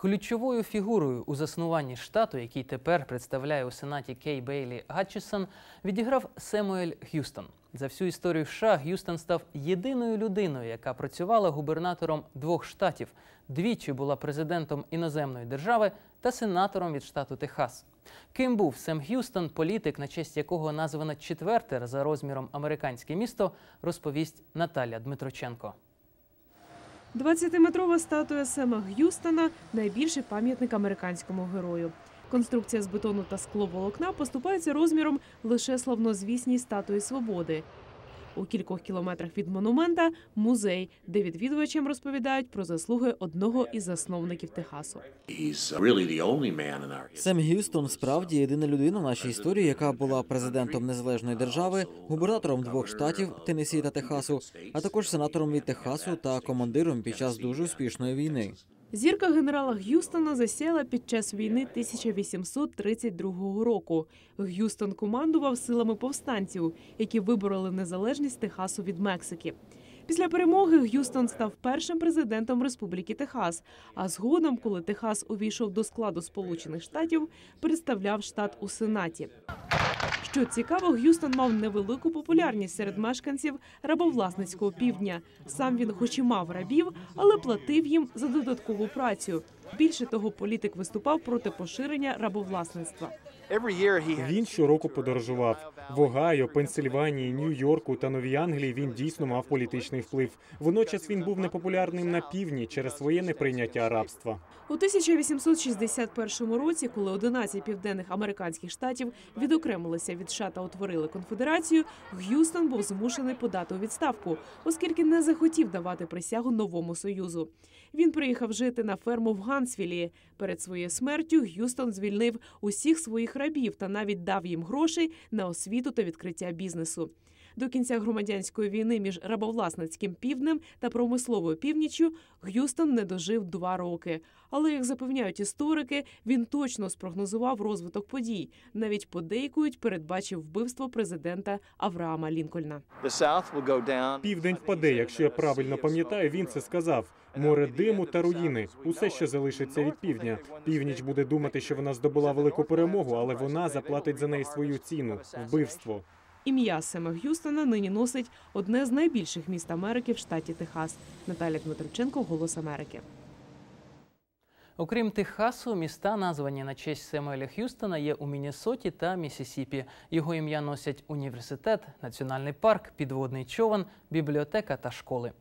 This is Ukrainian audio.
Ключовою фігурою у заснуванні штату, який тепер представляє у сенаті Кей Бейлі Гатчісон, відіграв Семуель Г'юстон. За всю історію США Г'юстон став єдиною людиною, яка працювала губернатором двох штатів, двічі була президентом іноземної держави та сенатором від штату Техас. Ким був Сем Г'юстон, політик, на честь якого названо четверте за розміром американське місто, розповість Наталя Дмитроченко. 20-метрова статуя Сема Г'юстона найбільший пам'ятник американському герою. Конструкція з бетону та скловолокна поступається розміром лише славнозвісній статуї свободи. У кількох кілометрах від монумента музей, де відвідувачам розповідають про заслуги одного із засновників Техасу. Сем Г'юстон справді єдина людина в нашій історії, яка була президентом незалежної держави, губернатором двох штатів Теннессі та Техасу, а також сенатором від Техасу та командиром під час дуже успішної війни. Зірка генерала Г'юстона засяяла під час війни 1832 року. Г'юстон командував силами повстанців, які вибороли незалежність Техасу від Мексики. Після перемоги Г'юстон став першим президентом Республіки Техас. А згодом, коли Техас увійшов до складу Сполучених Штатів, представляв штат у Сенаті. Що цікаво, Г'юстон мав невелику популярність серед мешканців рабовласницького півдня. Сам він, хоч і мав рабів, але платив їм за додаткову працю. Більше того, політик виступав проти поширення рабовласництва. Він щороку подорожував в Огайо, Пенсильванії, Нью-Йорку та Новій Англії. Він дійсно мав політичний вплив. Водночас він був непопулярним на півдні через своє неприйняття рабства. У 1861 році, коли 11 південних американських штатів відокремилися від США та утворили конфедерацію, Г'юстон був змушений подати у відставку, оскільки не захотів давати присягу новому союзу. Він приїхав жити на ферму в Гансвілі. Перед своєю смертю Г'юстон звільнив усіх своїх рабів та навіть дав їм грошей на освіту та відкриття бізнесу. До кінця громадянської війни між рабовласницьким півднем та промисловою північчю Г'юстон не дожив два роки. Але, як запевняють історики, він точно спрогнозував розвиток подій. Навіть подейкують, передбачив вбивство президента Авраама Лінкольна. Південь впаде, якщо я правильно пам'ятаю. Він це сказав. Море диму та руїни усе, що залишиться від півдня. Північ буде думати, що вона здобула велику перемогу, але вона заплатить за неї свою ціну вбивство. Ім'я Сема Г'юстона нині носить одне з найбільших міст Америки в штаті Техас. Наталя Дмитриченко, Голос Америки. Окрім Техасу, міста, названі на честь Семуеля Х'юстона, є у Міннесоті та Місісіпі. Його ім'я носять університет, національний парк, підводний човен, бібліотека та школи.